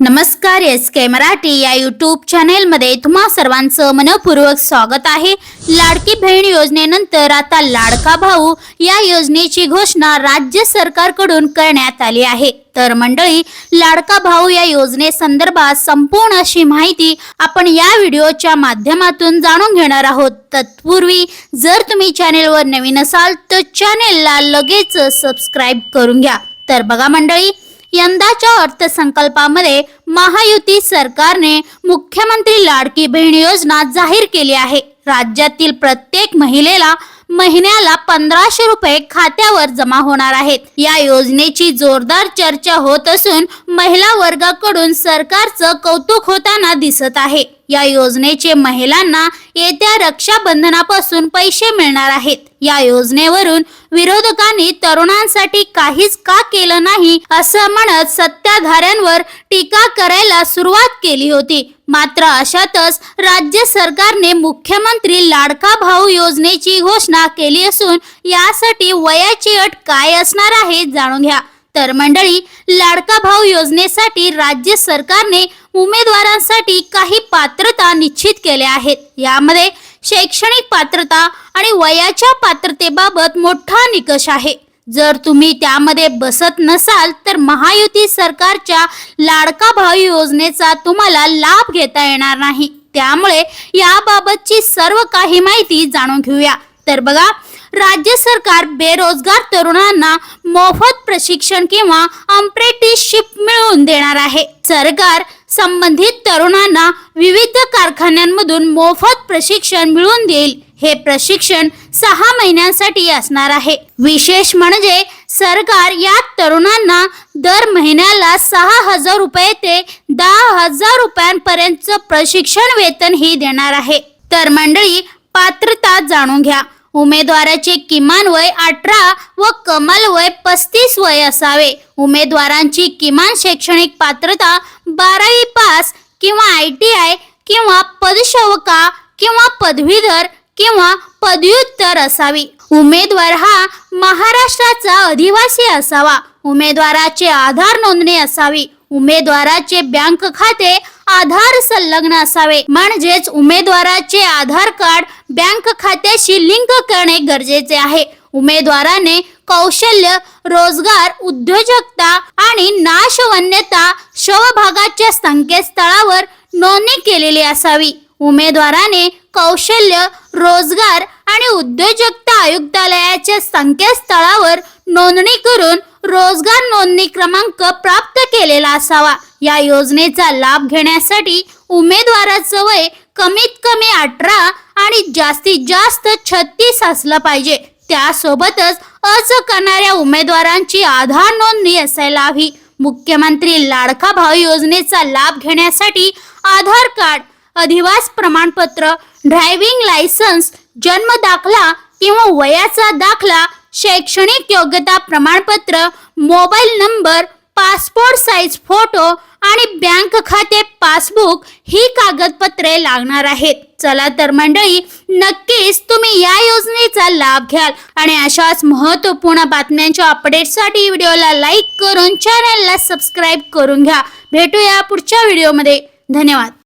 नमस्कार एस के मराठी या यूट्यूब चॅनेलमध्ये तुम्हा सर्वांचं मनपूर्वक स्वागत आहे. लाडकी बहीण योजनेनंतर आता लाडका भाऊ या योजनेची घोषणा राज्य सरकारकडून करण्यात आली आहे. तर मंडळी लाडका भाऊ या योजनेसंदर्भात संपूर्ण अशी माहिती आपण या व्हिडिओच्या माध्यमातून जाणून घेणार आहोत. तत्पूर्वी जर तुम्ही चॅनेलवर नवीन असाल तर चॅनेलला लगेच सबस्क्राईब करून घ्या. तर बघा मंडळी यंदाच्या अर्थसंकल्पामध्ये महायुती सरकारने मुख्यमंत्री लाडकी बहीण योजना जाहीर केली आहे. राज्यातील प्रत्येक महिलेला महिन्याला पंधराशे रुपये खात्यावर जमा होणार आहेत. या योजनेची जोरदार चर्चा होत असून महिला वर्गाकडून सरकारचं कौतुक होताना दिसत आहे. या योजनेचे महिलांना येत्या रक्षाबंधनापासून पैसे मिळणार आहेत. या योजनेवरून विरोधकांनी तरुणांसाठी काहीच का केलं नाही असं म्हणत सत्ताधाऱ्यांवर टीका करायला सुरुवात केली होती. मात्र अशातच राज्य सरकारने मुख्यमंत्री लाडका भाऊ योजनेची घोषणा केली असून यासाठी वयाची अट काय असणार आहे जाणून घ्या. तर मंडळी लाडका भाऊ योजनेसाठी राज्य सरकारने उमेदवारांसाठी काही पात्रता निश्चित केल्या आहेत. यामध्ये शैक्षणिक पात्रता आणि वयाच्या पात्रतेबाबत मोठा निकष आहे. जर तुम्ही त्यामध्ये बसत नसाल तर महायुती सरकारच्या लाडका भाऊ योजनेचा तुम्हाला लाभ घेता येणार नाही. त्यामुळे याबाबतची सर्व काही माहिती जाणून घेऊया. तर बघा राज्य सरकार बेरोजगार तरुणांना मोफत प्रशिक्षण किंवा अप्रेंटिसशिप मिळवून देणार आहे. सरकार संबंधित तरुणांना विविध कारखान्यांमधून मोफत प्रशिक्षण मिळवून देईल. हे प्रशिक्षण सहा महिन्यांसाठी असणार आहे. विशेष म्हणजे सरकार या तरुणांना दर महिन्याला सहा हजार रुपये ते दहा हजार रुपयांपर्यंतचं प्रशिक्षण वेतन ही देणार आहे. तर मंडळी पात्रता जाणून घ्या. उमेदवाराचे किमान वय अठरा व कमाल वय पस्तीस वय असावे. उमेदवारांची किमान शैक्षणिक पात्रता बारावी पास किंवा आय टी आय किंवा पदशवका किंवा पदवीधर किंवा पदव्युत्तर असावी. उमेदवार हा महाराष्ट्राचा अधिवासी असावा. उमेदवाराचे आधार नोंदणी असावी. उमेदवाराचे बँक खाते आधार संलग्न असावे. म्हणजेच उमेदवाराचे आधार कार्ड बँक खात्याशी लिंक करणे गरजेचे आहे. उमेदवाराने कौशल्य रोजगार उद्योजकता आणि नाशवन्यता शवभागाच्या संकेतस्थळावर नोंदणी केलेली असावी. उमेदवाराने कौशल्य रोजगार आणि उद्योजकता आयुक्तालयाच्या संकेतस्थळावर नोंदणी करून रोजगार नोंदणी क्रमांक प्राप्त केलेला असावा. या योजनेचा लाभ घेण्यासाठी उमेदवाराचं वय कमीत कमी अठरा आणि जास्तीत जास्त छत्तीस असलं पाहिजे. त्यासोबतच अर्ज करणाऱ्या उमेदवारांची आधार नोंदणी असायला हवी. मुख्यमंत्री लाडका भाऊ योजनेचा लाभ घेण्यासाठी आधार कार्ड अधिवास प्रमाणपत्र ड्रायव्हिंग लायसन्स जन्म दाखला किंवा वयाचा दाखला शैक्षणिक योग्यता प्रमाणपत्र mobile number passport size photo आणि बँक खाते पासबुक ही कागदपत्रे लागणार आहेत. चला तर मंडळी नक्कीच तुम्ही या योजनेचा लाभ घ्याल. आणि अशाच महत्त्वपूर्ण बातम्यांच्या अपडेटसाठी व्हिडिओला लाईक करून चॅनलला सबस्क्राईब करून घ्या. भेटूया पुढच्या व्हिडिओमध्ये. धन्यवाद.